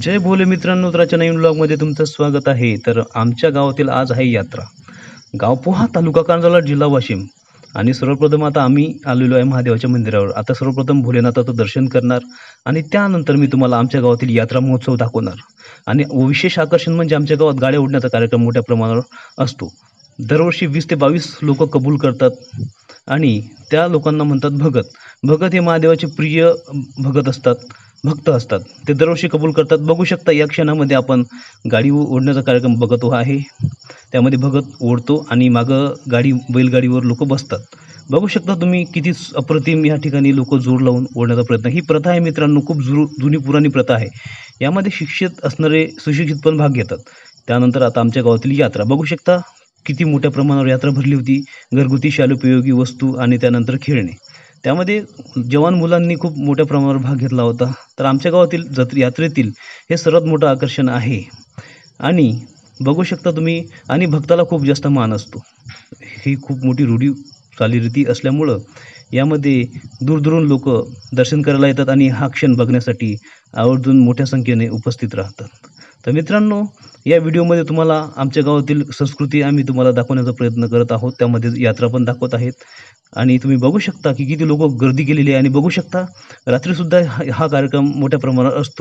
जय भोले मित्रांनो तर नवीन ब्लॉगमध्ये तुमचं स्वागत आहे. तर आमच्या गावातील आज आहे यात्रा. गावपोहा तालुका कांजाला जिल्हा वाशिम. आणि सर्वप्रथम आता आम्ही आलेलो आहे महादेवाच्या मंदिरावर. आता सर्वप्रथम भोलेनाथाचं दर्शन करणार आणि त्यानंतर मी तुम्हाला आमच्या गावातील यात्रा महोत्सव दाखवणार. आणि विशेष आकर्षण म्हणजे आमच्या गावात गाड्या उडण्याचा कार्यक्रम मोठ्या प्रमाणावर असतो. दरवर्षी वीस ते बावीस लोक कबूल करतात. आणि त्या लोकांना म्हणतात भगत. भगत हे महादेवाचे प्रिय भगत असतात भक्त असतात. ते दरवर्षी कबूल करतात. बघू शकता या क्षणामध्ये आपण गाडी ओढण्याचा कार्यक्रम बघत आहे. त्यामध्ये भगत ओढतो आणि मागं गाडी बैलगाडीवर लोक बसतात. बघू शकता तुम्ही किती अप्रतिम या ठिकाणी लोक जोर लावून ओढण्याचा प्रयत्न. ही प्रथा आहे मित्रांनो खूप जु जुनी पुराणी प्रथा आहे. यामध्ये शिक्षित असणारे सुशिक्षित पण भाग घेतात. त्यानंतर आता आमच्या गावातील यात्रा. बघू शकता किती मोठ्या प्रमाणावर यात्रा भरली होती घरगुती शालोपयोगी वस्तू आणि त्यानंतर खेळणे. त्यामध्ये जवान मुलांनी खूप मोठ्या प्रमाणावर भाग घेतला होता. तर आमच्या गावातील जत यात्रेतील हे सर्वात मोठं आकर्षण आहे. आणि बघू शकता तुम्ही आणि भक्ताला खूप जास्त मान असतो. ही खूप मोठी रूढी चालीरीती असल्यामुळं यामध्ये दूरदूरून लोक दर्शन करायला येतात आणि हा क्षण बघण्यासाठी आवर्जून मोठ्या संख्येने उपस्थित राहतात. तर मित्रांनो या व्हिडिओमध्ये तुम्हाला आमच्या गावातील संस्कृती आम्ही तुम्हाला दाखवण्याचा प्रयत्न करत आहोत. त्यामध्ये यात्रा पण दाखवत आहेत. आणि तुम्ही बघू शकता की किती लोक गर्दी केलेली आहे. आणि बघू शकता रात्रीसुद्धा हा कार्यक्रम मोठ्या प्रमाणात असतो.